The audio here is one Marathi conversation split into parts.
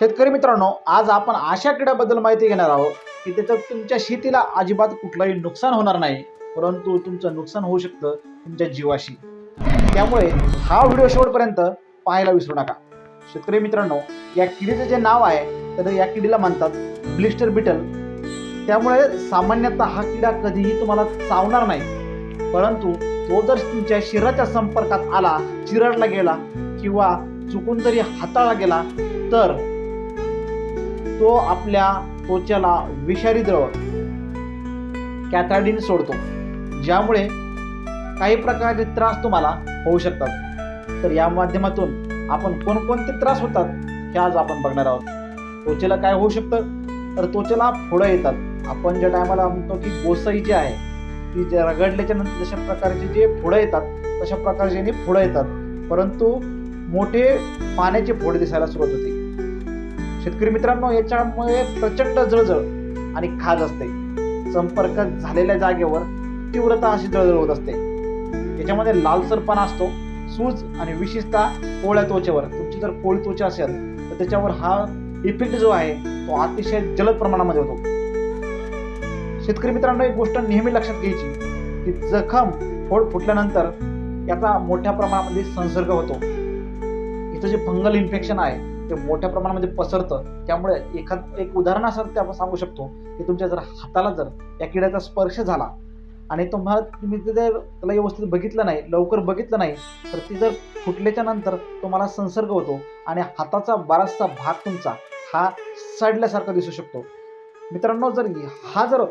शेतकरी मित्रांनो आज आपण अशा किड्याबद्दल माहिती घेणार आहोत की त्याचं तुमच्या शेतीला अजिबात कुठलंही नुकसान होणार नाही परंतु तुमचं नुकसान होऊ शकतं तुमच्या जीवाशी. त्यामुळे हा व्हिडिओ शेवटपर्यंत पाहायला विसरू नका. शेतकरी मित्रांनो या किडीचं जे नाव आहे तर या किडीला म्हणतात ब्लिस्टर बिटल. त्यामुळे सामान्यतः हा किडा कधीही तुम्हाला चावणार नाही परंतु तो जर तुमच्या शरीराच्या संपर्कात आला चिरडला गेला किंवा चुकून जरी हाताळला गेला तर तो आपल्या त्वचेला विषारी द्रव कॅथाडिन सोडतो. ज्यामुळे काही प्रकारचे त्रास तुम्हाला होऊ शकतात. तर या माध्यमातून आपण कोणकोणते त्रास होतात हे आज आपण बघणार आहोत. त्वचेला काय होऊ शकतं? तर त्वचेला फुडं येतात. आपण ज्या टायमाला म्हणतो की गोसाई जी आहे ती जे रगडल्याच्या नंतर जशा प्रकारचे जे फुडं येतात तशा प्रकारचे फोडं येतात. परंतु मोठे पाण्याचे फोड दिसायला सुरुवात होते. शेतकरी मित्रांनो याच्यामुळे प्रचंड जळजळ आणि खाज असते. संपर्क झालेल्या जागेवर तीव्रता अशी जळजळ होत असते. याच्यामध्ये लालसरपणा असतो सूज आणि विशेषतः कोळ्या त्वचेवर. तुमची जर कोळी त्वचा असेल तर त्याच्यावर हा इफेक्ट जो आहे तो अतिशय जलद प्रमाणामध्ये होतो. शेतकरी मित्रांनो एक गोष्ट नेहमी लक्षात घ्यायची की जखम फोड फुटल्यानंतर याचा मोठ्या प्रमाणामध्ये संसर्ग होतो. इथं जे फंगल इन्फेक्शन आहे ते मोठ्या प्रमाणामध्ये पसरतं. त्यामुळे एखाद एक उदाहरण असं ते आपण सांगू शकतो की तुमच्या जर हाताला जर या किड्याचा स्पर्श झाला आणि तुम्हाला तुम्ही जर त्याला व्यवस्थित बघितलं नाही लवकर बघितलं नाही तर ती जर फुटल्याच्या नंतर तुम्हाला संसर्ग होतो आणि हाताचा बराचसा भाग तुमचा हा सडल्यासारखा दिसू शकतो. मित्रांनो जर हा जर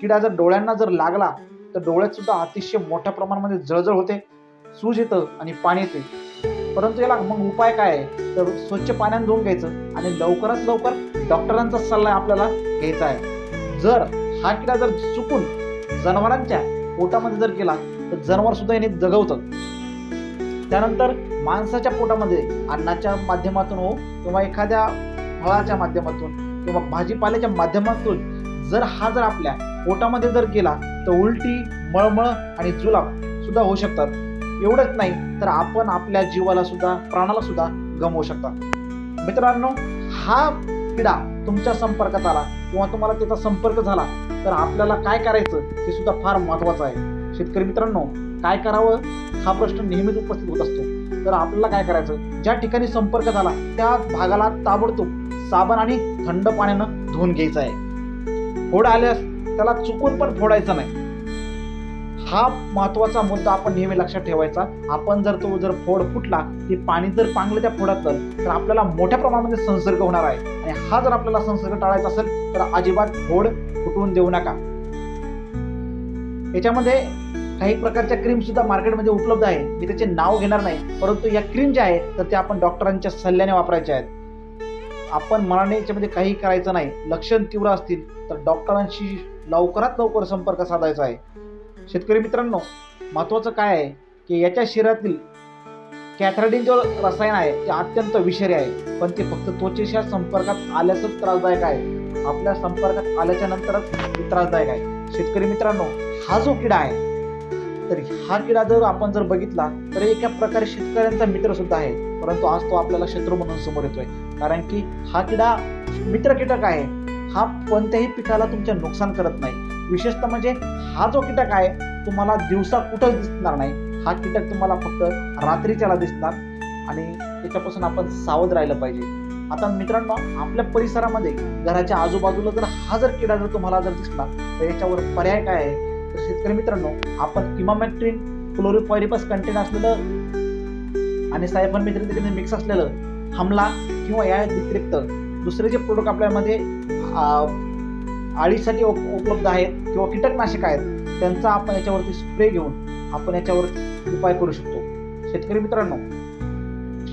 किडा जर डोळ्यांना जर लागला तर डोळ्यात सुद्धा अतिशय मोठ्या प्रमाणामध्ये जळजळ होते सूज येतं आणि पाणी येते. परंतु याला मग उपाय काय आहे? तर स्वच्छ पाण्याने धुवून घ्यायचं आणि लवकरात लवकर डॉक्टरांचा सल्ला आपल्याला घ्यायचा आहे. जर हा किडा जर चुकून जनावरांच्या पोटामध्ये जर गेला तर जनावर सुद्धा याने जगवतं त्यानंतर माणसाच्या पोटामध्ये अन्नाच्या माध्यमातून हो किंवा एखाद्या फळाच्या माध्यमातून किंवा भाजीपाल्याच्या माध्यमातून जर हा जर आपल्या पोटामध्ये जर गेला तर उलटी मळमळ आणि जुलाब सुद्धा होऊ शकतात. एवढंच नाही तर आपण आपल्या जीवाला सुद्धा प्राणाला सुद्धा गमवू शकतात मित्रांनो हा किडा तुमच्या संपर्कात आला किंवा तुम्हाला त्याचा संपर्क झाला तर आपल्याला काय करायचं हे सुद्धा फार महत्वाचं आहे. शेतकरी मित्रांनो काय करावं? हा प्रश्न नेहमीच उपस्थित होत असतो. तर आपल्याला काय करायचं? ज्या ठिकाणी संपर्क झाला त्या भागाला ताबडतोब साबण आणि थंड पाण्यानं धुवून घ्यायचं आहे. फोड आल्यास त्याला चुकून पण फोडायचं नाही. हा महत्त्वाचा मुद्दा आपण नेहमी लक्षात ठेवायचा. आपण जर तो जर फोड फुटला की पाणी जर पांगलं त्या फोडातलं तर आपल्याला मोठ्या प्रमाणामध्ये संसर्ग होणार आहे. आणि हा जर आपल्याला संसर्ग टाळायचा असेल तर अजिबात फोड फुटवून देऊ नका. याच्यामध्ये काही प्रकारच्या क्रीम सुद्धा मार्केटमध्ये उपलब्ध आहे मी त्याचे नाव घेणार नाही परंतु या क्रीम ज्या आहेत तर त्या आपण डॉक्टरांच्या सल्ल्याने वापरायच्या आहेत. आपण मनाने याच्यामध्ये काही करायचं नाही. लक्षण तीव्र असतील तर डॉक्टरांशी लवकरात लवकर संपर्क साधायचा आहे. शेतकरी मित्रांनो महत्त्वाचं काय आहे की याच्या शरीरातील कॅथराडिन जो रसायन आहे ते अत्यंत विषारी आहे. पण ते फक्त त्वचेच्या संपर्कात आल्यासच त्रासदायक आहे. आपल्या संपर्कात आल्याच्या नंतरच ते त्रासदायक आहे. शेतकरी मित्रांनो हा जो किडा आहे तर हा किडा जर आपण जर बघितला तर एका प्रकारे शेतकऱ्यांचा मित्र सुद्धा आहे. परंतु आज तो आपल्याला शत्रू म्हणून समोर येतोय. कारण की हा किडा मित्र कीटक आहे. हा कोणत्याही पिकाला तुमच्या नुकसान करत नाही. विशेषतः म्हणजे हा जो कीटक आहे तुम्हाला दिवसा कुठंच दिसणार नाही. हा कीटक तुम्हाला फक्त रात्रीच्याला दिसणार आणि त्याच्यापासून आपण सावध राहिलं पाहिजे. आता मित्रांनो आपल्या परिसरामध्ये घराच्या आजूबाजूला जर हा जर किडा जर तुम्हाला जर दिसला तर याच्यावर पर्याय काय आहे? तर शेतकरी मित्रांनो आपण इमामॅक्ट्रिन क्लोरोफॉरिपस कंटेन असलेलं आणि सायफनमेथ्रिन त्याच्यामध्ये मिक्स असलेलं हमला किंवा या व्यतिरिक्त दुसरे जे प्रोडक्ट आपल्यामध्ये आळीसाठी उप उपलब्ध आहेत किंवा कीटकनाशक आहेत त्यांचा आपण याच्यावरती स्प्रे घेऊन आपण याच्यावर उपाय करू शकतो. शेतकरी मित्रांनो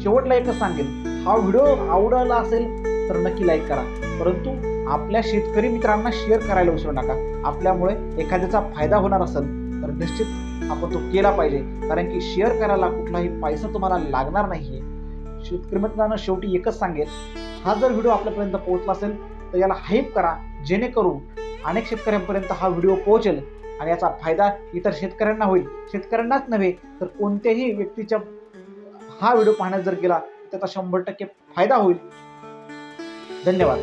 शेवटला एकच सांगेल हा व्हिडिओ आवडला असेल तर नक्की लाईक करा. परंतु आपल्या शेतकरी मित्रांना शेअर करायला विसरू नका. आपल्यामुळे एखाद्याचा फायदा होणार असेल तर निश्चित आपण तो केला पाहिजे. कारण की शेअर करायला कुठलाही पैसा तुम्हाला लागणार नाही शेतकरी मित्रांना शेवटी एकच सांगेल हा जर व्हिडिओ आपल्यापर्यंत पोहोचला असेल तर याला हाईप करा. जेणेकरून अनेक शेतकऱ्यांपर्यंत हा व्हिडिओ पोहोचेल आणि याचा फायदा इतर शेतकऱ्यांना होईल. शेतकऱ्यांनाच नव्हे तर कोणत्याही व्यक्तीच्या हा व्हिडिओ पाहण्यात जर गेला त्याचा शंभर टक्के फायदा होईल. धन्यवाद.